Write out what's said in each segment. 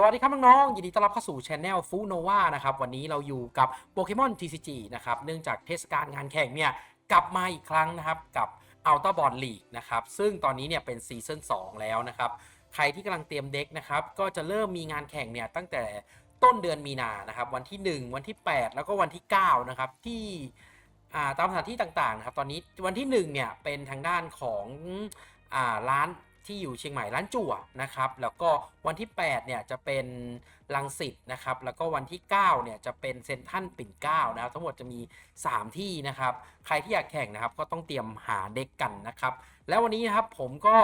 สวัสดีครับน้องๆ ยินดีต้อนรับเข้าสู่ช anel ฟูโนวานะครับ วันนี้เราอยู่กับโปเกมอน TCG นะครับ เนื่องจากเทศกาลงานแข่งเนี่ย กลับมาอีกครั้งนะครับกับ u l t r a b o l League นะครับ ซึ่งตอนนี้เนี่ยเป็นซีซั่น2แล้วนะครับ ใครที่กำลังเตรียมเด็กนะครับ ก็จะเริ่มมีงานแข่งเนี่ย ตั้งแต่ต้นเดือนมีนานะครับ วันที่ 1 วันที่ 8 แล้วก็วันที่ 9 นะครับ ที่ตามสถานที่ต่างๆนะครับ ตอนนี้วันที่1เนี่ยเป็นทางด้านของอ่าร้าน ที่อยู่เชียงใหม่ร้านจั่วนะครับแล้วก็วันที่8เนี่ยจะเป็นลังสิตนะครับแล้วก็วันที่9เนี่ยจะเป็นเซนทันปิ่นเก้านะครับทั้งหมดจะมี 3 ที่นะครับใครที่อยากแข่งนะครับก็ต้องเตรียมหาเด็กกันนะครับแล้ววันนี้นะครับผมก็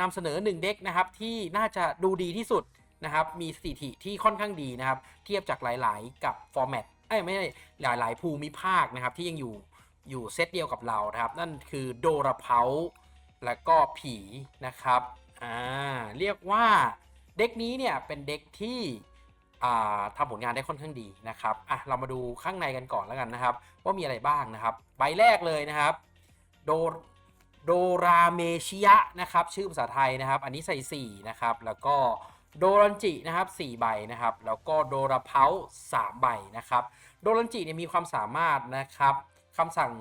นำเสนอ 1 เด็กนะครับที่น่าจะดูดีที่สุดนะครับมีสถิติที่ค่อนข้างดีนะครับเทียบจากหลาย ๆ กับฟอร์แมตเอ้ไม่ใช่หลาย ๆ ภูมิภาคนะครับที่ยังอยู่อยู่เซตเดียวกับเรานะครับนั่นคือโดราเพา แล้วก็ผีนะครับอ่าเรียกว่าเด็กนี้เนี่ยเป็นเด็กที่อ่าทำผลงานได้ค่อนข้างดีนะครับอะเรามาดูข้างในกันก่อนแล้วกันนะครับ ว่ามีอะไรบ้างนะครับ ใบแรกเลยนะครับ โดโดราเมชิยะนะครับ ชื่อภาษาไทยนะครับ อันนี้ใส่ 4 นะครับ แล้วก็โดรันจินะครับ 4 ใบนะครับ แล้วก็โดราเพา3ใบนะครับ โดรันจิเนี่ยมีความสามารถนะครับคำสั่ง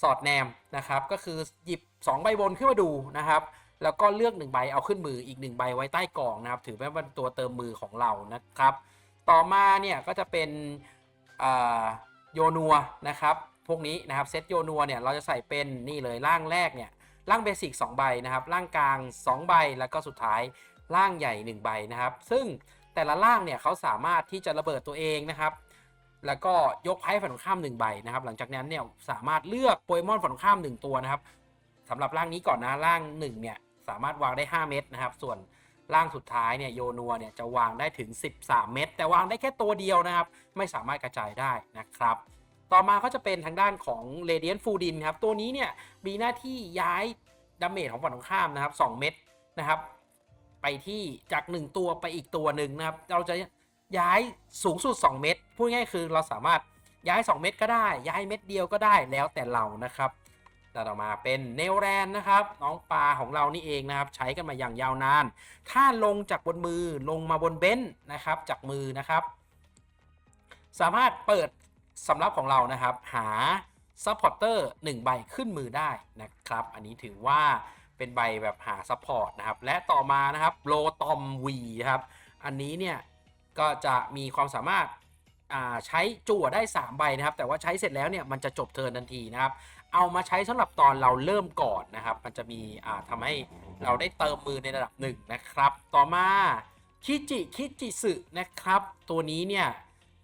สอดแนมนะครับ ก็คือหยิบ 2 ใบบนขึ้นมาดูนะครับ แล้วก็เลือก 1 ใบเอาขึ้นมืออีก 1 ใบไว้ใต้กล่องนะครับ ถือว่าเป็นตัวเติมมือของเรานะครับ ต่อมาเนี่ยก็จะเป็นโยนัวนะครับ พวกนี้นะครับเซตโยนัวเนี่ยเราจะใส่เป็นนี่เลยร่างแรกเนี่ยร่างเบสิก2ใบนะครับร่างกลาง 2 ใบแล้วก็สุดท้ายร่างใหญ่ 1 ใบนะครับ ซึ่งแต่ละร่างเนี่ยเขาสามารถที่จะระเบิดตัวเองนะครับ แล้วก็ยกไพ่ฝั่งตรงข้าม1ใบนะครับ หลังจากนั้นเนี่ยสามารถเลือกโปเกมอนฝั่งตรงข้าม1ตัวนะครับสำหรับร่างนี้ก่อนนะร่าง1เนี่ยสามารถวางได้ 5 เม็ดนะครับ ส่วนร่างสุดท้ายเนี่ยโยนัวเนี่ยจะวางได้ถึง 13 เม็ดแต่วางได้แค่ตัวเดียวนะครับ ไม่สามารถกระจายได้นะครับ ต่อมาก็จะเป็นทางด้านของ Radiant f u d i n ครับตัวนี้เนี่ยมีหน้าที่ย้ายดาเมจของฝั่งตรงข้ามนะครับ 2 เม็ดนะครับ ไปที่จาก 1 ตัวไปอีกตัวหนึ่งนะครับ เราจะ ย้ายสูงสุด 2 เม็ดพูดง่ายคือเราสามารถย้าย 2 เม็ดก็ได้ ย้ายเม็ดเดียวก็ได้แล้วแต่เรานะครับต่อมาเป็นเนลแรนนะครับ น้องปลาของเรานี่เองนะครับ ใช้กันมาอย่างยาวนาน ถ้าลงจากบนมือลงมาบนเบนซ์นะครับ จากมือนะครับ สามารถเปิดสำรับของเรานะครับ หาซัพพอร์เตอร์1ใบขึ้นมือได้นะครับ อันนี้ถือว่าเป็นใบแบบหาซัพพอร์ตนะครับ และต่อมานะครับโลตอมวีครับ อันนี้เนี่ย ก็จะมีความสามารถาใช้จั่วได้ 3 ใบนะครับ แต่ว่าใช้เสร็จแล้วเนี่ยมันจะจบเทิร์นทันทีนะครับ เอามาใช้สำหรับตอนเราเริ่มก่อนนะครับ มันจะมีอ่าทำให้เราได้เติมมือในระดับหนึ่งนะครับ ต่อมาคิจิคิจิสึนะครับ ตัวนี้เนี่ย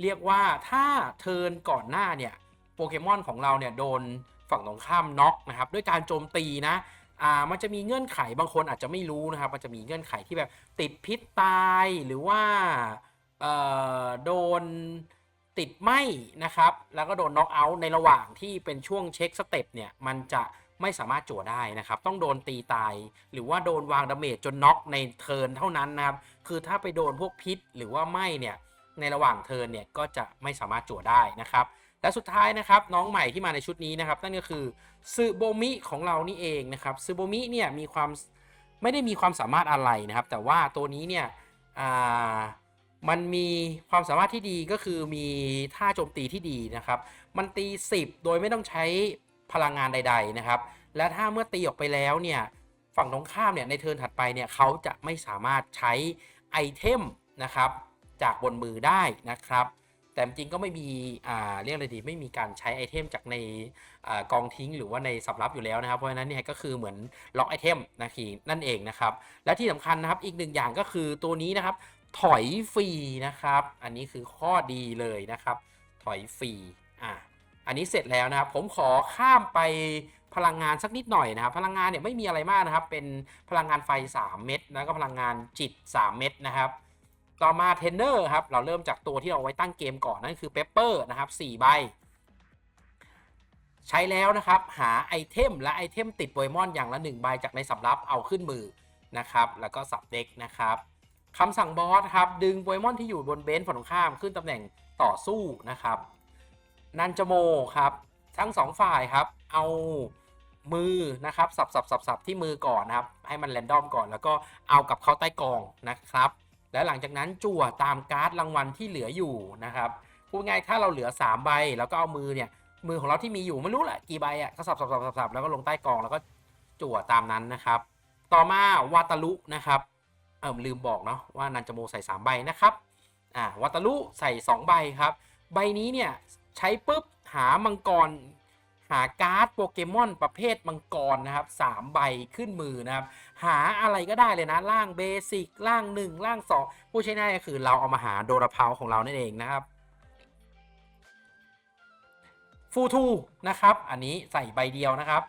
เรียกว่าถ้าเทิร์นก่อนหน้าเนี่ยโปเกมอนของเราเนี่ยโดนฝั่งตรงข้ามน็อกนะครับด้วยการโจมตีนะอ่ามันจะมีเงื่อนไขบางคนอาจจะไม่รู้นะครับ มันจะมีเงื่อนไขที่แบบติดพิษตายหรือว่า โดนติดไหมนะครับ แล้วก็โดนน็อกเอาท์ในระหว่างที่เป็นช่วงเช็คสเต็ปเนี่ย มันจะไม่สามารถจั่วได้นะครับ ต้องโดนตีตาย หรือว่าโดนวางดาเมจจนน็อกในเทิร์นเท่านั้นนะครับ คือถ้าไปโดนพวกพิษหรือว่าไหมเนี่ย ในระหว่างเทิร์นเนี่ย ก็จะไม่สามารถจั่วได้นะครับ และสุดท้ายนะครับน้องใหม่ที่มาในชุดนี้นะครับ นั่นก็คือซึโบมิของเรานี่เองนะครับซึโบมิเนี่ยมีความไม่ได้มีความสามารถอะไรนะครับ แต่ว่าตัวนี้เนี่ยอ่า มันมีความสามารถที่ดีก็คือมีท่าโจมตีที่ดีนะครับ มันตี 10 โดยไม่ต้องใช้พลังงานใด ๆนะครับ และถ้าเมื่อตีออกไปแล้วเนี่ยฝั่งตรงข้ามเนี่ยในเทิร์นถัดไปเนี่ยเขาจะไม่สามารถใช้ไอเทมนะครับจากบนมือได้นะครับ แต่จริงก็ไม่มีอ่าเรียกอะไรดีไม่มีการใช้ไอเทมจากในอากองทิ้งหรือว่าในสำรับอยู่แล้วนะครับ เพราะฉะนั้นเนี่ยก็คือเหมือนล็อกไอเทมนะคีนั่นเองนะครับ และที่สำคัญนะครับอีกหนึ่งอย่างก็คือตัวนี้นะครับ ถอยฟรีนะครับ อันนี้คือข้อดีเลยนะครับ ถอยฟรีอะอันนี้เสร็จแล้วนะครับ ผมขอข้ามไปพลังงานสักนิดหน่อยนะครับ พลังงานเนี่ยไม่มีอะไรมากนะครับ เป็นพลังงานไฟ 3 เม็ดแล้วก็พลังงานจิต 3 เม็ดนะครับ ต่อมาเทนเนอร์ครับ เราเริ่มจากตัวที่เราไว้ตั้งเกมก่อนนั่นคือเปเปอร์นะครับ4ใบ ใช้แล้วนะครับ หาไอเทมและไอเทมติดโปเกมอนอย่างละ1ใบจากในสำรับเอาขึ้นมือนะครับ แล้วก็สับเด็กนะครับ คำสั่งบอสครับ ดึงโปเกมอนที่อยู่บนเบนซ์ฝั่งตรงข้ามขึ้นตำแหน่งต่อสู้นะครับ นันจโมครับ ทั้งสองฝ่ายครับ เอามือนะครับ สับสับสับสับที่มือก่อนนะครับ ให้มันแรนดอมก่อน แล้วก็เอากับเข้าใต้กองนะครับ และหลังจากนั้นจั่วตามการ์ดรางวัลที่เหลืออยู่นะครับพูดง่ายถ้าเราเหลือ 3 ใบ แล้วก็เอามือเนี่ยมือของเราที่มีอยู่ไม่รู้แหละกี่ใบอะก็สับสับสับสับสับแล้วก็ลงใต้กองแล้วก็จั่วตามนั้นนะครับ ต่อมาวาตาลุนะครับ เออลืมบอกเนาะว่านันจโมใส่ 3 ใบนะครับอ่าวาตลุใส่ 2 ใบครับ ใบนี้เนี่ยใช้ปุ๊บหามังกร หาการ์ดโปเกมอนประเภทมังกรนะครับสามใบขึ้นมือนะครับ หาอะไรก็ได้เลยนะล่างเบสิกล่างหนึ่งล่างสองผู้ใช้ง่ายก็คือเราเอามาหาโดราเพาของเรานั่นเองนะครับฟูทูนะครับ อันนี้ใส่ใบเดียวนะครับ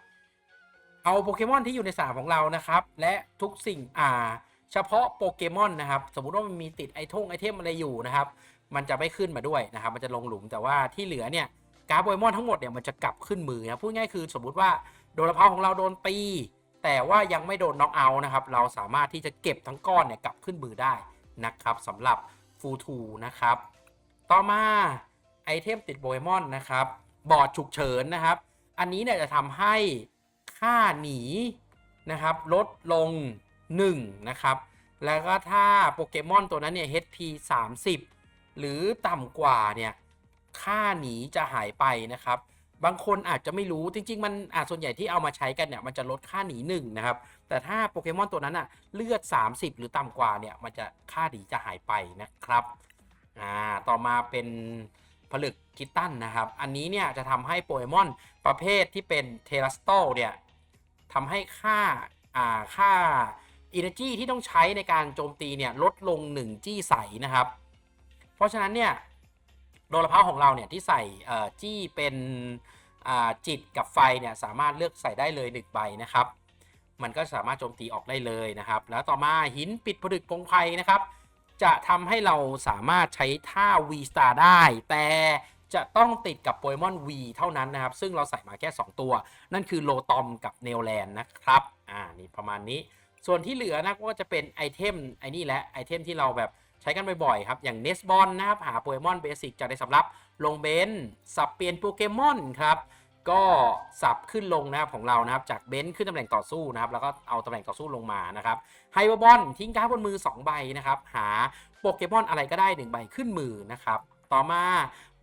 เอาโปเกมอนที่อยู่ในสนามของเรานะครับ และทุกสิ่งอ่า เฉพาะโปเกมอนนะครับ สมมุติว่ามันมีติดไอทงไอเทมอะไรอยู่นะครับ มันจะไม่ขึ้นมาด้วยนะครับ มันจะลงหลุมแต่ว่าที่เหลือเนี่ยการ์ดโปเกมอนทั้งหมดเนี่ยมันจะกลับขึ้นมือนะพูดง่ายคือสมมุติว่าโดนละเพาของเราโดนตี แต่ว่ายังไม่โดนน็อกเอาท์นะครับ เราสามารถที่จะเก็บทั้งก้อนเนี่ยกลับขึ้นมือได้นะครับสำหรับฟูทูนะครับ ต่อมาไอเทมติดโปเกมอนนะครับ บอร์ดฉุกเฉินนะครับ อันนี้เนี่ยจะทำให้ค่าหนีนะครับลดลง 1 นะครับ แล้วก็ถ้าโปเกมอนตัวนั้นเนี่ย HP 30 หรือต่ำกว่าเนี่ยค่าหนีจะหายไปนะครับ บางคนอาจจะไม่รู้จริง ๆ มันอาจส่วนใหญ่ที่เอามาใช้กันเนี่ยมันจะลดค่าหนีหนึ่งนะครับ แต่ถ้าโปเกมอนตัวนั้นอะเลือด 30 หรือต่ำกว่าเนี่ยมันจะค่าหนีจะหายไปนะครับอ่าต่อมาเป็นผลึกคิตตันนะครับ อันนี้เนี่ยจะทำให้โปเกมอนประเภทที่เป็นเทรัสโตเนี่ยทำให้ค่าอ่าค่า Energy ที่ต้องใช้ในการโจมตีเนี่ยลดลง 1 จี้ใสนะครับ เพราะฉะนั้นเนี่ยโดนละเพาของเราเนี่ยที่ใส่จี้เป็นจิตกับไฟเนี่ยสามารถเลือกใส่ได้เลย1ใบนะครับ มันก็สามารถโจมตีออกได้เลยนะครับ แล้วต่อมาหินปิดผลึกพงไพนะครับ จะทำให้เราสามารถใช้ท่า V Star ได้ แต่จะต้องติดกับโปเกมอน V เท่านั้นนะครับ ซึ่งเราใส่มาแค่ 2 ตัว นั่นคือโลตอมกับเนลแลนนะครับ อ่า นี่ประมาณนี้ ส่วนที่เหลือนะก็จะเป็นไอเทมไอนี่แหละไอเทมที่เราแบบใช้กันบ่อยๆครับ อย่างเนสบอลนะครับ หาโปเกมอนเบสิกจากในสำรับลงเบนสับเปลี่ยนโปเกมอนครับ ก็สับขึ้นลงนะครับของเรานะครับ จากเบนซ์ขึ้นตำแหน่งต่อสู้นะครับ แล้วก็เอาตำแหน่งต่อสู้ลงมานะครับไฮเปอร์บอลทิ้งการ์ดบนมือ 2 ใบนะครับ หาโปเกมอนอะไรก็ได้ 1 ใบขึ้นมือนะครับ ต่อมา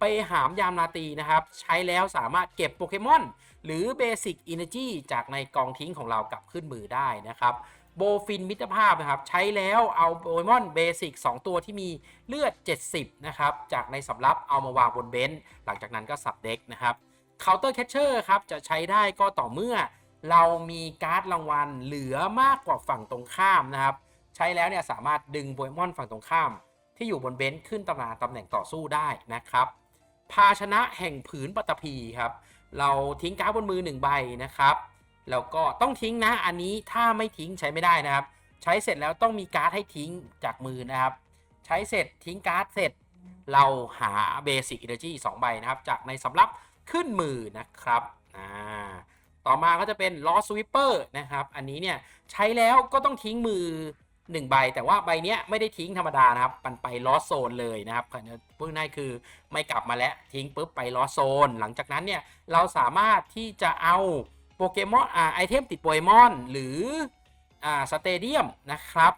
ไปหามยามนาตีนะครับ ใช้แล้วสามารถเก็บโปเกมอนหรือเบสิกอินเนจีจากในกองทิ้งของเรากลับขึ้นมือได้นะครับ โบฟินมิตรภาพนะครับ ใช้แล้วเอาโปเกมอนเบสิก2ตัวที่มีเลือด 70 นะครับ จากในสำรับเอามาวางบนเบนซ์หลังจากนั้นก็สับเด็กนะครับเคาน์เตอร์แคชเชอร์ครับ จะใช้ได้ก็ต่อเมื่อ เรามีการ์ดรางวัลเหลือมากกว่าฝั่งตรงข้ามนะครับ ใช้แล้วเนี่ยสามารถดึงโปเกมอนฝั่งตรงข้าม ที่อยู่บนเบนซ์ขึ้นตำแหน่งตำแหน่งต่อสู้ได้นะครับภาชนะแห่งผืนปัตตภีครับเราทิ้งการ์ดบนมือ1ใบนะครับ แล้วก็ต้องทิ้งนะ อันนี้ถ้าไม่ทิ้งใช้ไม่ได้นะครับ ใช้เสร็จแล้วต้องมีการ์ดให้ทิ้งจากมือนะครับ ใช้เสร็จทิ้งการ์ดเสร็จ เราหาเบสิก Energy 2ใบนะครับ จากในสำรับขึ้นมือนะครับอ่าต่อมาก็จะเป็น Lost Sweeper นะครับ อันนี้เนี่ยใช้แล้วก็ต้องทิ้งมือ 1 ใบ แต่ว่าใบเนี้ยไม่ได้ทิ้งธรรมดานะครับมันไป Lost Zone เลยนะครับพูดง่ายคือไม่กลับมาแล้วทิ้งปุ๊บไป Lost Zone หลังจากนั้นเนี่ยเราสามารถที่จะเอา โปเกมอนอ่าไอเทมติดโปเกมอนหรืออ่าสเตเดียมนะครับ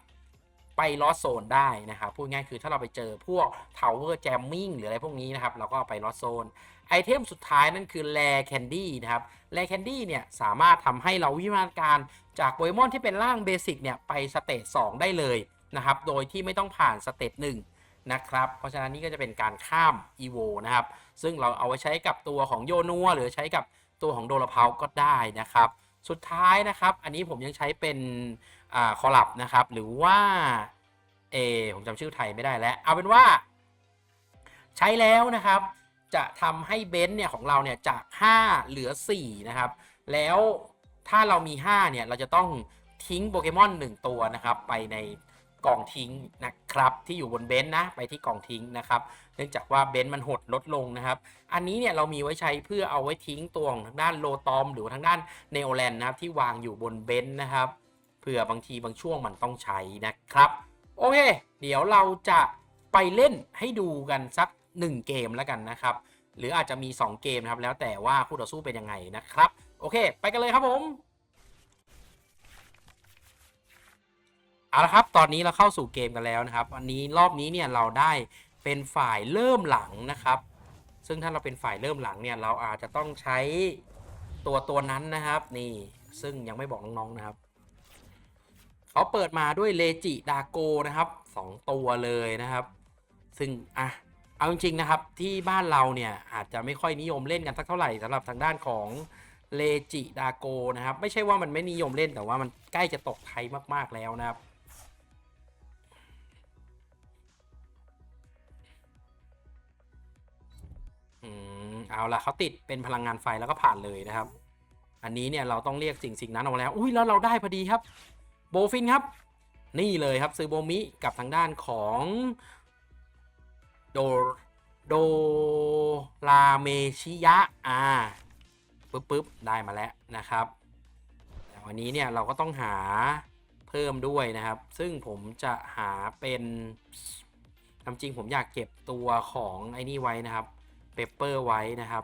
ไปลอสโซนได้นะครับพูดง่ายคือถ้าเราไปเจอพวก Tower Jamming หรืออะไรพวกนี้นะครับ เราก็ไปลอสโซนไอเทมสุดท้ายนั่นคือแ a แคนดี้นะครับแ a แคนดี้เนี่ยสามารถทำให้เราวิวัฒนการจากโปเกมอนที่เป็นร่างเบสิกเนี่ยไปสเตจ2ได้เลยนะครับ โดยที่ไม่ต้องผ่านสเตจ1นะครับ เพราะฉะนั้นนี่ก็จะเป็นการข้าม EVO นะครับ ซึ่งเราเอาไว้ใช้กับตัวของโยนัวหรือใช้กับ ตัวของโดลาเพาก็ได้นะครับ สุดท้ายนะครับ อันนี้ผมยังใช้เป็นอ่าคอลับนะครับ หรือว่าเออผมจำชื่อไทยไม่ได้แล้ว เอาเป็นว่า ใช้แล้วนะครับ จะทำให้เบนซ์เนี่ยของเราเนี่ยจาก 5 เหลือ 4 นะครับ แล้วถ้าเรามี 5 เนี่ย เราจะต้องทิ้งโปเกมอน 1 ตัวนะครับ ไปในกล่องทิ้งนะครับ ที่อยู่บนเบนซ์นะ ไปที่กล่องทิ้งนะครับ นื่องจากว่าเบนซ์มันหดลดลงนะครับ อันนี้เนี่ยเรามีไว้ใช้เพื่อเอาไว้ทิ้งตัวของทางด้านโลตอมหรือทางด้านเนโอแลนนะครับที่วางอยู่บนเบนซ์นะครับเผื่อบางทีบางช่วงมันต้องใช้นะครับ โอเค เดี๋ยวเราจะไปเล่นให้ดูกันสัก 1 เกมแล้วกันนะครับ หรืออาจจะมี 2 เกมนะครับ แล้วแต่ว่าคู่ต่อสู้เป็นยังไงนะครับ โอเค ไปกันเลยครับผมเอาละครับ ตอนนี้เราเข้าสู่เกมกันแล้วนะครับ วันนี้รอบนี้เนี่ยเราได้ เป็นฝ่ายเริ่มหลังนะครับ ซึ่งถ้าเราเป็นฝ่ายเริ่มหลังเนี่ยเราอาจจะต้องใช้ตัวตัวนั้นนะครับ นี่ซึ่งยังไม่บอกน้องๆนะครับเขาเปิดมาด้วยเลจิดาโกนะครับสองตัวเลยนะครับ ซึ่งอะเอาจริงๆนะครับที่บ้านเราเนี่ยอาจจะไม่ค่อยนิยมเล่นกันสักเท่าไหร่สำหรับทางด้านของเลจิดาโกนะครับ ไม่ใช่ว่ามันไม่นิยมเล่นแต่ว่ามันใกล้จะตกไทยมากๆแล้วนะครับ เอาละเขาติดเป็นพลังงานไฟแล้วก็ผ่านเลยนะครับ อันนี้เนี่ยเราต้องเรียกสิ่งสิ่งนั้นออกมาแล้ว อุ้ยแล้วเราได้พอดีครับ โบฟินครับ นี่เลยครับซื้อโบมิกับทางด้านของโดโดราเมชิยะอ่าปึ๊บปึ๊บได้มาแล้วนะครับแต่วันนี้เนี่ยเราก็ต้องหาเพิ่มด้วยนะครับ ซึ่งผมจะหาเป็นทำจริงผมอยากเก็บตัวของไอ้นี่ไว้นะครับ เปเปอร์ไว้นะครับ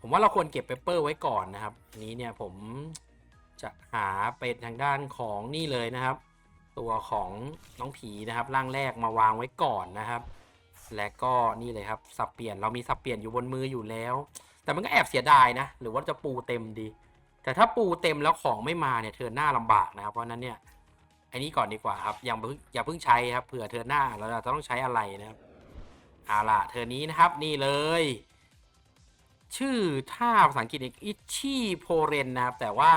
ผมว่าเราควรเก็บเปเปอร์ไว้ก่อนนะครับนี้เนี่ยผมจะหาเป็นทางด้านของนี่เลยนะครับ ตัวของน้องผีนะครับ ร่างแรกมาวางไว้ก่อนนะครับ และก็นี่เลยครับสับเปลี่ยนเรามีสับเปลี่ยนอยู่บนมืออยู่แล้ว แต่มันก็แอบเสียดายนะ หรือว่าจะปูเต็มดี แต่ถ้าปูเต็มแล้วของไม่มาเนี่ยเธอหน้าลำบากนะครับเพราะนั้นเนี่ย อันนี้ก่อนดีกว่าครับอย่าเพิ่งอย่าเพิ่งใช้ครับเผื่อเธอหน้าเราจะต้องใช้อะไรนะครับเอาล่ะเธอนี้นะครับนี่เลย ชื่อท่าภาษาอังกฤษอิชีโพเรนนะครับ แต่ว่า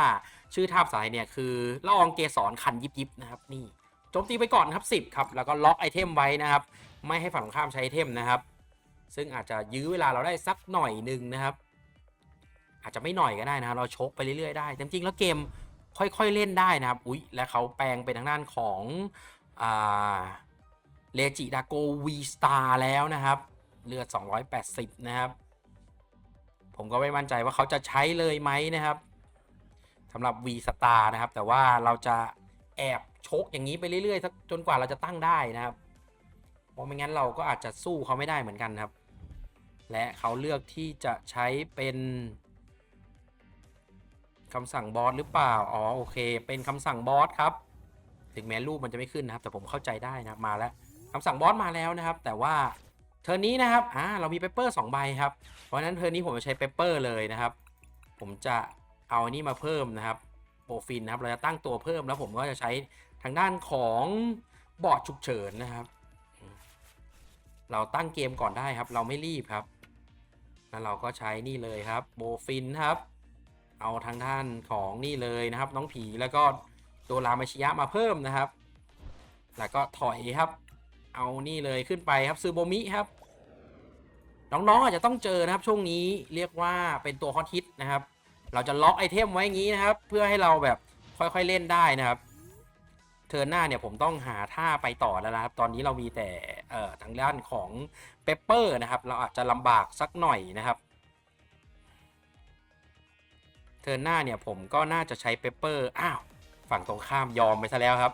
ชื่อท่าภาษาไทยเนี่ยคือละอองเกสรคันยิบยิบนะครับนี่โจมตีไปก่อนครับ 10 ครับ แล้วก็ล็อกไอเทมไว้นะครับ ไม่ให้ฝั่งตรงข้ามใช้ไอเทมนะครับ ซึ่งอาจจะยื้อเวลาเราได้สักหน่อยหนึ่งนะครับ อาจจะไม่หน่อยก็ได้นะรเราชกไปเรื่อยๆได้จริงๆแล้วเกม ค่อยๆเล่นได้นะครับ อุ๊ย และเขาแปลงเป็นทางด้านของเลจิดาโกวีสตาร์แล้วนะครับ เลือด 280 นะครับ ผมก็ไม่มั่นใจว่าเขาจะใช้เลยไหมนะครับสำหรับ V Star นะครับ แต่ว่าเราจะแอบชกอย่างนี้ไปเรื่อยๆจนกว่าเราจะตั้งได้นะครับ เพราะไม่งั้นเราก็อาจจะสู้เขาไม่ได้เหมือนกันครับ และเขาเลือกที่จะใช้เป็น คำสั่งบอสหรือเปล่า อ๋อโอเค เป็นคำสั่งบอสครับ ถึงแม้รูปมันจะไม่ขึ้นนะครับ แต่ผมเข้าใจได้นะมาแล้วคำสั่งบอสมาแล้วนะครับ แต่ว่าเทอร์นี้นะครับ อ่า เรามีเปเปอร์สองใบครับ เพราะฉะนั้นเทอร์นนี้ผมจะใช้เปเปอร์เลยนะครับ ผมจะเอาอันนี้มาเพิ่มนะครับโปรฟินนะครับ เราจะตั้งตัวเพิ่มแล้วผมก็จะใช้ทางด้านของบอร์ดฉุกเฉินนะครับ เราตั้งเกมก่อนได้ครับ เราไม่รีบครับ แล้วเราก็ใช้นี่เลยครับโบฟินครับ เอาทางด้านของนี่เลยนะครับ น้องผีแล้วก็ตัวรามาชิยะมาเพิ่มนะครับ แล้วก็ถอยครับ เอานี่เลยขึ้นไปครับซูโบมิครับ น้องๆอาจจะต้องเจอนะครับช่วงนี้เรียกว่าเป็นตัวฮอตฮิตนะครับ เราจะล็อกไอเทมไว้อย่างนี้นะครับ เพื่อให้เราแบบค่อยๆเล่นได้นะครับเทิร์นหน้าเนี่ยผมต้องหาท่าไปต่อแล้วนะครับ ตอนนี้เรามีแต่เอ่อทางด้านของเปปเปอร์นะครับ เราอาจจะลำบากสักหน่อยนะครับ เทิร์นหน้าเนี่ยผมก็น่าจะใช้เปปเปอร์อ้าวฝั่งตรงข้ามยอมไปซะแล้วครับ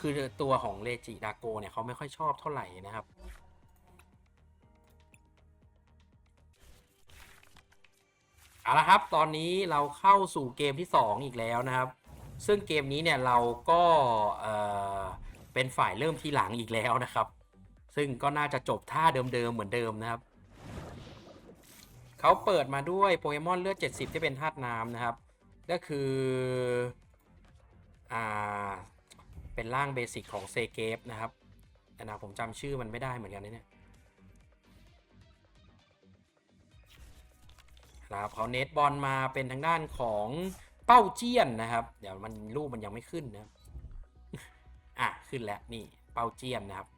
คือตัวของเลจิดาโกเนี่ยเขาไม่ค่อยชอบเท่าไหร่นะครับเอาละครับ ตอนนี้เราเข้าสู่เกมที่ 2 อีกแล้วนะครับ ซึ่งเกมนี้เนี่ยเราก็เอ่อเป็นฝ่ายเริ่มทีหลังอีกแล้วนะครับ ซึ่งก็น่าจะจบท่าเดิมๆเหมือนเดิมนะครับ เขาเปิดมาด้วยโปเกมอนเลือด 70 ที่เป็นธาตุน้ำนะครับ ก็คือ อ่า เป็นร่างเบสิกของเซเกฟนะครับแต่นะผมจำชื่อมันไม่ได้เหมือนกันเนี่ยนะครับเขาเนตบอลมาเป็นทางด้านของเป้าเจี้ยนนะครับ เดี๋ยวมันรูปมันยังไม่ขึ้นนะอะขึ้นแล้วนี่เป้าเจี้ยนนะครับ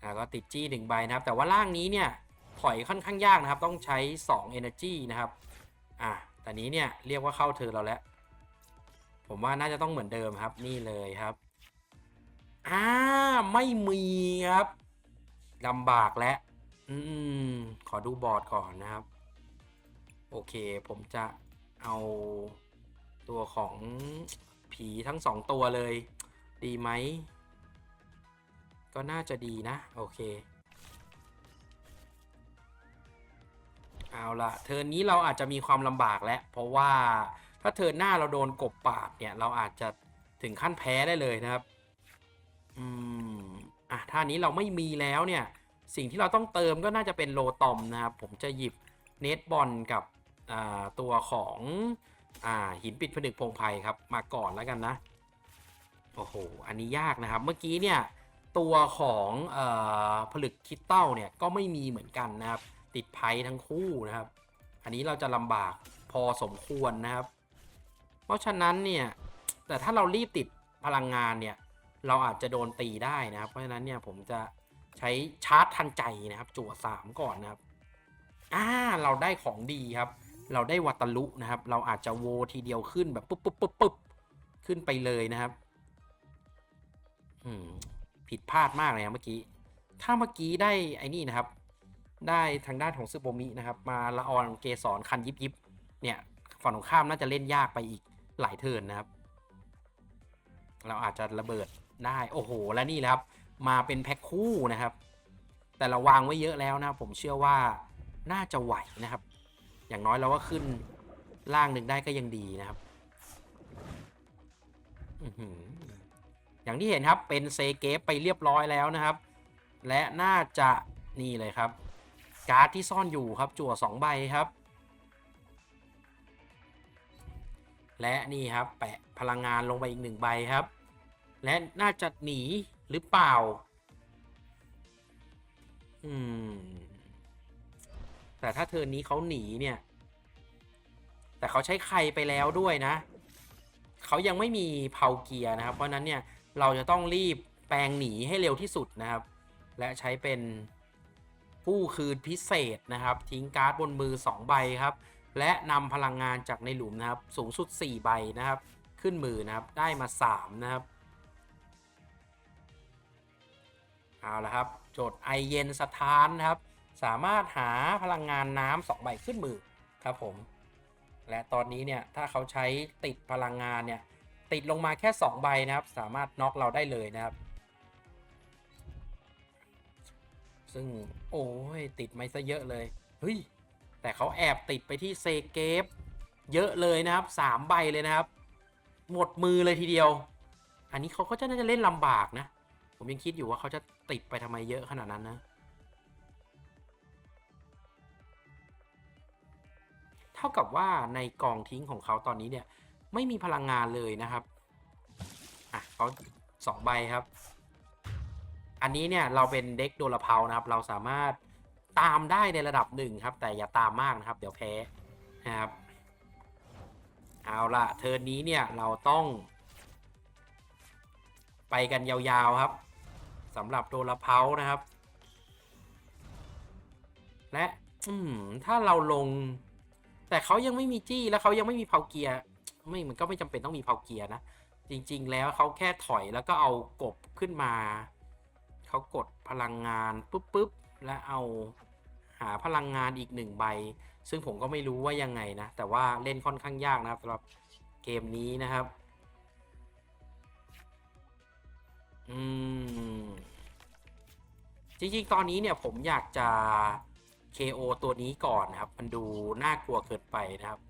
แล้วก็ติดจี้หนึ่งใบนะครับ แต่ว่าล่างนี้เนี่ย ถอยค่อนข้างยากนะครับ ต้องใช้ 2 Energy นะครับ อะแต่นี้เนี่ยเรียกว่าเข้าเธอเราแล้ว ผมว่าน่าจะต้องเหมือนเดิมครับ นี่เลยครับอ่าไม่มีครับลำบากแล้วอืมขอดูบอร์ดก่อนนะครับ โอเค ผมจะเอาตัวของผีทั้งสองตัวเลย ดีไหม ก็น่าจะดีนะ โอเค เอาละเทิร์นนี้เราอาจจะมีความลำบากแล้ว เพราะว่าถ้าเทิร์นหน้าเราโดนกบปาดเนี่ยเราอาจจะถึงขั้นแพ้ได้เลยนะครับ อืม อะท่านี้เราไม่มีแล้วเนี่ย สิ่งที่เราต้องเติมก็น่าจะเป็นโลตอมนะครับ ผมจะหยิบเนตบอลกับตัวของอหินปิดผนึกพงไพรครับ มาก่อนแล้วกันนะ โอ้โห อันนี้ยากนะครับ เมื่อกี้เนี่ย ตัวของอผลึกคริสตัลเนี่ยก็ไม่มีเหมือนกันนะครับ ติดไพ่ทั้งคู่นะครับ อันนี้เราจะลำบากพอสมควรนะครับ เพราะฉะนั้นเนี่ย แต่ถ้าเรารีบติดพลังงานเนี่ย เราอาจจะโดนตีได้นะครับ เพราะฉะนั้นเนี่ยผมจะใช้ชาร์จทันใจนะครับ จั่วสามก่อนนะครับ อ่า เราได้ของดีครับ เราได้วัตลุนะครับ เราอาจจะโวทีเดียวขึ้นแบบปุ๊บปุ๊บปุ๊บปุ๊บขึ้นไปเลยนะครับ อืม ผิดพลาดมากเลยนะเมื่อกี้ ถ้าเมื่อกี้ได้ไอ้นี่นะครับ ได้ทางด้านของซึโบมินะครับ มาละออนเกสรคันยิบยิบเนี่ยฝั่งตรงข้ามน่าจะเล่นยากไปอีกหลายเทิร์นนะครับ เราอาจจะระเบิดได้โอ้โห และนี่แหละครับ มาเป็นแพ็คคู่นะครับ แต่เราวางไว้เยอะแล้วนะผมเชื่อว่าน่าจะไหวนะครับ อย่างน้อยเราก็ขึ้นล่างหนึ่งได้ก็ยังดีนะครับอื้อหืออย่างที่เห็นครับเป็นเซเกฟไปเรียบร้อยแล้วนะครับ และน่าจะนี่เลยครับ การ์ดที่ซ่อนอยู่ครับจั่ว2ใบครับ และนี่ครับแปะพลังงานลงไปอีกหนึ่งใบครับ และน่าจะหนีหรือเปล่า อืม แต่ถ้าเทอร์นนี้เขาหนีเนี่ย แต่เขาใช้ใครไปแล้วด้วยนะ เขายังไม่มีเพาเกียร์นะครับ เพราะนั้นเนี่ยเราจะต้องรีบแปลงหนีให้เร็วที่สุดนะครับ และใช้เป็น ผู้คืนพิเศษนะครับ ทิ้งการ์ดบนมือ 2 ใบครับ และนำพลังงานจากในหลุมนะครับ สูงสุด 4 ใบนะครับ ขึ้นมือนะครับ ได้มา 3 นะครับ เอาละครับ โจทย์ไอเย็นสถานนะครับ สามารถหาพลังงานน้ำสองใบขึ้นมือครับผม และตอนนี้เนี่ยถ้าเขาใช้ติดพลังงานเนี่ยติดลงมาแค่ 2 ใบนะครับ สามารถน็อกเราได้เลยนะครับ ซึ่งโอ้ยติดไม่ซะเยอะเลย เฮ้ย แต่เขาแอบติดไปที่เซเกฟเยอะเลยนะครับ3ใบเลยนะครับ หมดมือเลยทีเดียว อันนี้เขาก็จะน่าจะเล่นลำบากนะ ผมยังคิดอยู่ว่าเขาจะติดไปทำไมเยอะขนาดนั้นนะ เท่ากับว่าในกองทิ้งของเขาตอนนี้เนี่ย ไม่มีพลังงานเลยนะครับ อะเขาสองใบครับ อันนี้เนี่ยเราเป็นเด็กโดลเพานะครับ เราสามารถตามได้ในระดับหนึ่งครับ แต่อย่าตามมากนะครับ เดี๋ยวแพ้นะครับ เอาละเทิร์นนี้เนี่ยเราต้อง ไปกันยาวๆครับสำหรับโดลเพานะครับ และอืถ้าเราลง แต่เขายังไม่มีจี้แล้วเขายังไม่มีเพาเกียร์ไม่มันก็ไม่จำเป็นต้องมีเพาเกียร์นะจริง ๆ แล้วเขาแค่ถอยแล้วก็เอากบขึ้นมา เขากดพลังงานปุ๊บปุ๊บและเอาหาพลังงานอีกหนึ่งใบ ซึ่งผมก็ไม่รู้ว่ายังไงนะ แต่ว่าเล่นค่อนข้างยากนะครับสำหรับเกมนี้นะครับ อืม จริงๆ ตอนนี้เนี่ยผมอยากจะ KO ตัวนี้ก่อนนะครับ มันดูน่ากลัวเกินไปนะครับ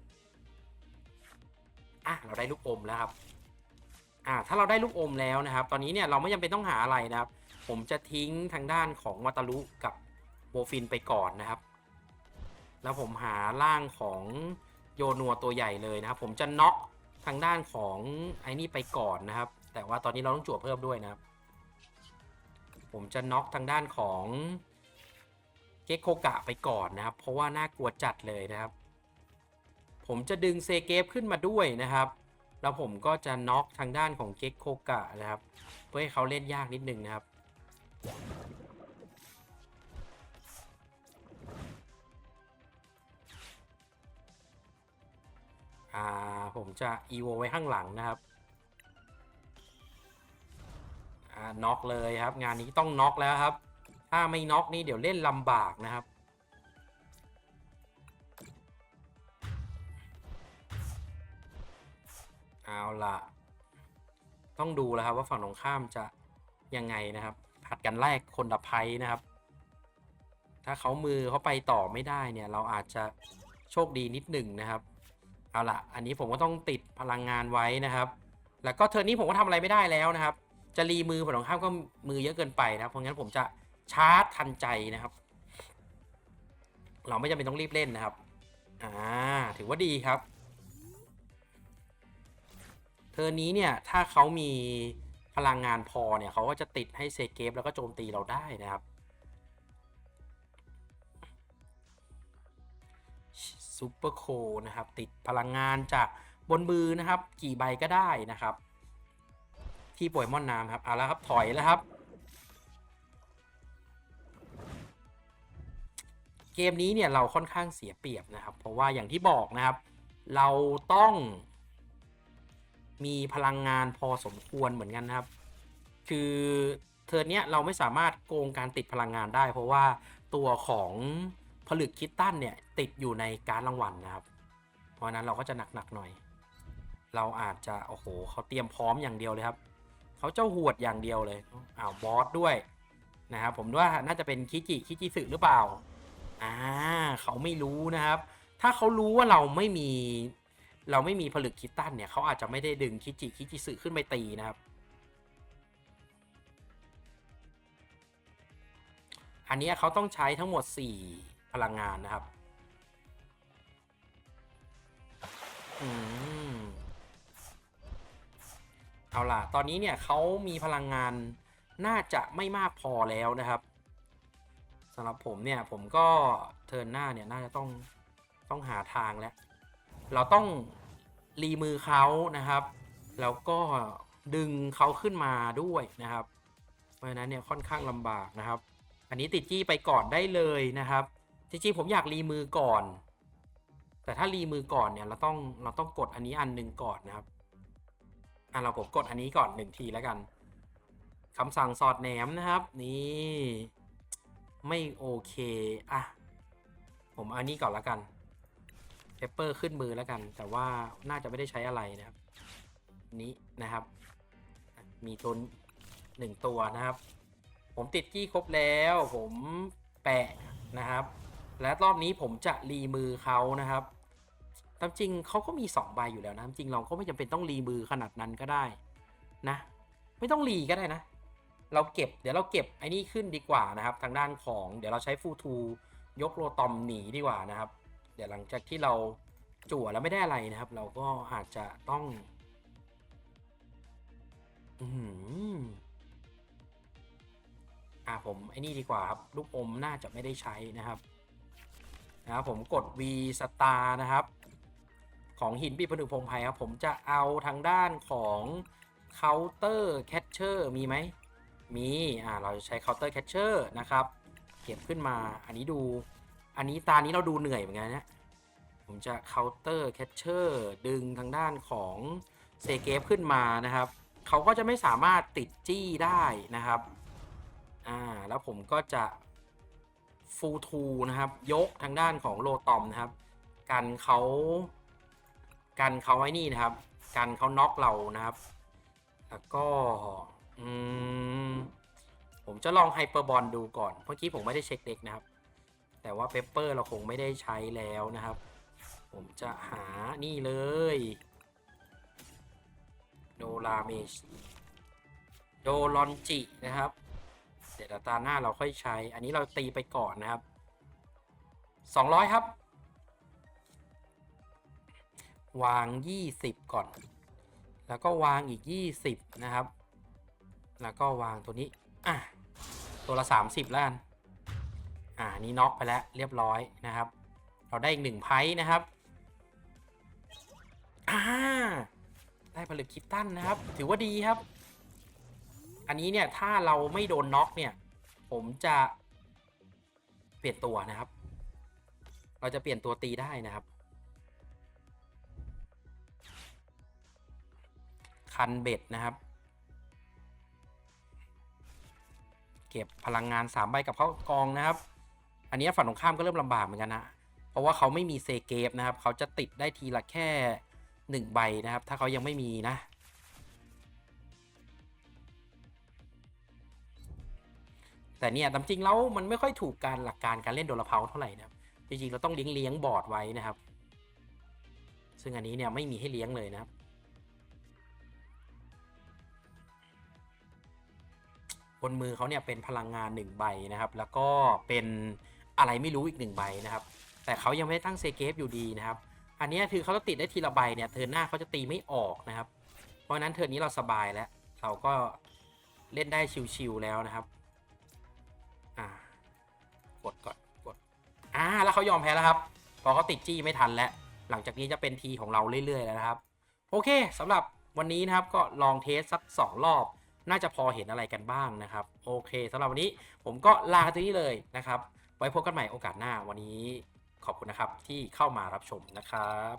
อะ เราได้ลูกอมแล้วครับ อะถ้าเราได้ลูกอมแล้วนะครับ ตอนนี้เนี่ยเราไม่จำเป็นต้องหาอะไรนะครับ ผมจะทิ้งทางด้านของวัตารุกับโบฟินไปก่อนนะครับ แล้วผมหาร่างของโยนัวตัวใหญ่เลยนะครับ ผมจะน็อกทางด้านของไอ้นี่ไปก่อนนะครับ แต่ว่าตอนนี้เราต้องจั่วเพิ่มด้วยนะครับ ผมจะน็อกทางด้านของเก็กโคกะไปก่อนนะครับ เพราะว่าน่ากลัวจัดเลยนะครับ ผมจะดึงเซเกฟขึ้นมาด้วยนะครับ แล้วผมก็จะน็อกทางด้านของเก็กโคกะนะครับ เพื่อให้เขาเล่นยากนิดนึงนะครับ อ่า ผมจะ อีโวไว้ข้างหลังนะครับ อ่า น็อกเลยครับ งานนี้ต้องน็อกแล้วครับ ถ้าไม่น็อกนี่เดี๋ยวเล่นลำบากนะครับ เอาล่ะต้องดูแล้วครับว่าฝั่งตรงข้ามจะยังไงนะครับ ผัดกันแลกคนละไพ่นะครับ ถ้าเขามือเขาไปต่อไม่ได้เนี่ย เราอาจจะโชคดีนิดหนึ่งนะครับ เอาล่ะอันนี้ผมก็ต้องติดพลังงานไว้นะครับ แล้วก็เทิร์นนี้ผมก็ทำอะไรไม่ได้แล้วนะครับ จะรีมือฝั่งตรงข้ามก็มือเยอะเกินไปนะครับ เพราะงั้นผมจะชาร์จทันใจนะครับ เราไม่จำเป็นต้องรีบเล่นนะครับ อ่า ถือว่าดีครับ เทอร์นนี้เนี่ยถ้าเขามี พลังงานพอเนี่ยเขาก็จะติดให้เซเกฟแล้วก็โจมตีเราได้นะครับซูเปอร์โคนะครับ ติดพลังงานจากบนมือนะครับ กี่ใบก็ได้นะครับ ที่ป่วยม่อนน้ำครับเอาละครับถอยแล้วครับ เกมนี้เนี่ยเราค่อนข้างเสียเปรียบนะครับ เพราะว่าอย่างที่บอกนะครับ เราต้อง มีพลังงานพอสมควรเหมือนกันนะครับ คือเทิร์นเนี้ยเราไม่สามารถโกงการติดพลังงานได้ เพราะว่าตัวของผลึกคิตตันเนี่ยติดอยู่ในการรางวัลนะครับ เพราะฉะนั้นเราก็จะหนักๆหน่อย เราอาจจะโอ้โหเขาเตรียมพร้อมอย่างเดียวเลยครับเขาเจ้าหวดอย่างเดียวเลยอ้าวบอสด้วยนะครับผมว่าน่าจะเป็นคิจิคิจิสึหรือเปล่าอ่าเขาไม่รู้นะครับ ถ้าเขารู้ว่าเราไม่มี เราไม่มีผลึกคิตตันเนี่ยเขาอาจจะไม่ได้ดึงคิจิคิจิสึขึ้นไปตีนะครับ อันนี้เขาต้องใช้ทั้งหมด 4 พลังงานนะครับอืมเอาล่ะ ตอนนี้เนี่ยเขามีพลังงานน่าจะไม่มากพอแล้วนะครับสำหรับผมเนี่ยผมก็เทิร์นหน้าเนี่ยน่าจะต้องต้องหาทางแล้ว เราต้องรีมือเขานะครับ แล้วก็ดึงเขาขึ้นมาด้วยนะครับ เพราะฉะนั้นเนี่ยค่อนข้างลำบากนะครับ อันนี้ติดจี้ไปก่อนได้เลยนะครับจริงๆผมอยากรีมือก่อน แต่ถ้ารีมือก่อนเนี่ยเราต้องเราต้องกดอันนี้อันหนึ่งก่อนนะครับอะเราผมกดอันนี้ก่อนหนึ่งทีแล้วกันคำสั่งสอดแหนมนะครับ นี่ไม่โอเคอะผมอันนี้ก่อนแล้วกัน ปเปอร์ขึ้นมือแล้วกัน แต่ว่าน่าจะไม่ได้ใช้อะไรนะครับ นี้นะครับ มีตัวหนึ่งตัวนะครับ ผมติดกี้ครบแล้ว ผมแปะนะครับ และรอบนี้ผมจะรีมือเขานะครับตามจริงเขาก็มี2ใบอยู่แล้วนะจริงเราก็ไม่จำเป็นต้องรีมือขนาดนั้นก็ได้นะ ไม่ต้องรีก็ได้นะ เราเก็บเดี๋ยวเราเก็บไอ้นี่ขึ้นดีกว่านะครับ ทางด้านของเดี๋ยวเราใช้ฟูทูยกโรตอมหนีดีกว่านะครับ ดี๋ยวหลังจากที่เราจั่วแล้วไม่ได้อะไรนะครับ เราก็อาจจะต้องอืมอ่าผมไอ้นี่ดีกว่าครับ ลูกอมน่าจะไม่ได้ใช้นะครับนะครับผมกด V Star นะครับ ของหินปีผนึกพงไพครับ ผมจะเอาทางด้านของ Counter Catcher มีไหมมี อ่า เราจะใช้ Counter Catcher นะครับ เก็บขึ้นมา อันนี้ดู อันนี้ตานี้เราดูเหนื่อยเหมือนกันนะผมจะ Counter Catcher ดึงทางด้านของเซเกฟขึ้นมานะครับ เขาก็จะไม่สามารถติดจี้ได้นะครับ อ่า แล้วผมก็จะฟูทูนะครับ ยกทางด้านของโลตอมนะครับ กันเขากันเขาไว้นี่นะครับ กันเขาน็อกเรานะครับ แล้วก็ อืม ผมจะลองไฮเปอร์บอลดูก่อน เมื่อกี้ผมไม่ได้เช็คเด็กนะครับ แต่ว่าเปเปอร์เราคงไม่ได้ใช้แล้วนะครับ ผมจะหานี่เลยโดราเมชโดลอนจินะครับ เดี๋ยวตาหน้าเราค่อยใช้ อันนี้เราตีไปก่อนนะครับ 200 ครับ วาง 20 ก่อน แล้วก็วางอีก 20 นะครับ แล้วก็วางตัวนี้ อะ ตัวละ 30 แล้วกัน อ่านี่น็อกไปแล้วเรียบร้อยนะครับ เราได้อีกหนึ่งไพ่นะครับอ่าได้ผลึกคิตตันนะครับ ถือว่าดีครับ อันนี้เนี่ยถ้าเราไม่โดนน็อกเนี่ย ผมจะเปลี่ยนตัวนะครับ เราจะเปลี่ยนตัวตีได้นะครับ คันเบ็ดนะครับ เก็บพลังงาน3ใบกับเข้ากองนะครับ อันนี้ฝั่งตรงข้ามก็เริ่มลำบากเหมือนกันนะเพราะว่าเขาไม่มีเซเกฟนะครับ เขาจะติดได้ทีละแค่หนึ่งใบนะครับ ถ้าเขายังไม่มีนะ แต่เนี่ยตามจริงแล้วมันไม่ค่อยถูกการหลักการการเล่นโดลเพาเท่าไหร่นะครับจริงๆเราต้องเลี้ยงเลี้ยงบอร์ดไว้นะครับ ซึ่งอันนี้เนี่ยไม่มีให้เลี้ยงเลยนะครับบนมือเขาเนี่ยเป็นพลังงานหนึ่งใบนะครับ แล้วก็เป็น อะไรไม่รู้อีกหนึ่งใบนะครับ แต่เขายังไม่ได้ตั้งเซเกฟอยู่ดีนะครับ อันนี้คือเขาจะติดได้ทีละใบเนี่ยเทิร์นหน้าเขาจะตีไม่ออกนะครับ เพราะนั้นเทิร์นนี้เราสบายแล้ว เราก็เล่นได้ชิวๆแล้วนะครับอ่ากดก่อนกดอ่าแล้วเขายอมแพ้แล้วครับ พอเขาติดจี้ไม่ทันแล้ว หลังจากนี้จะเป็นทีของเราเรื่อยๆแล้วนะครับ โอเคสำหรับวันนี้นะครับก็ลองเทสสัก 2 รอบ น่าจะพอเห็นอะไรกันบ้างนะครับ โอเคสำหรับวันนี้ผมก็ลาตรงนี้เลยนะครับ ไว้พบกันใหม่โอกาสหน้าวันนี้ขอบคุณนะครับที่เข้ามารับชมนะครับ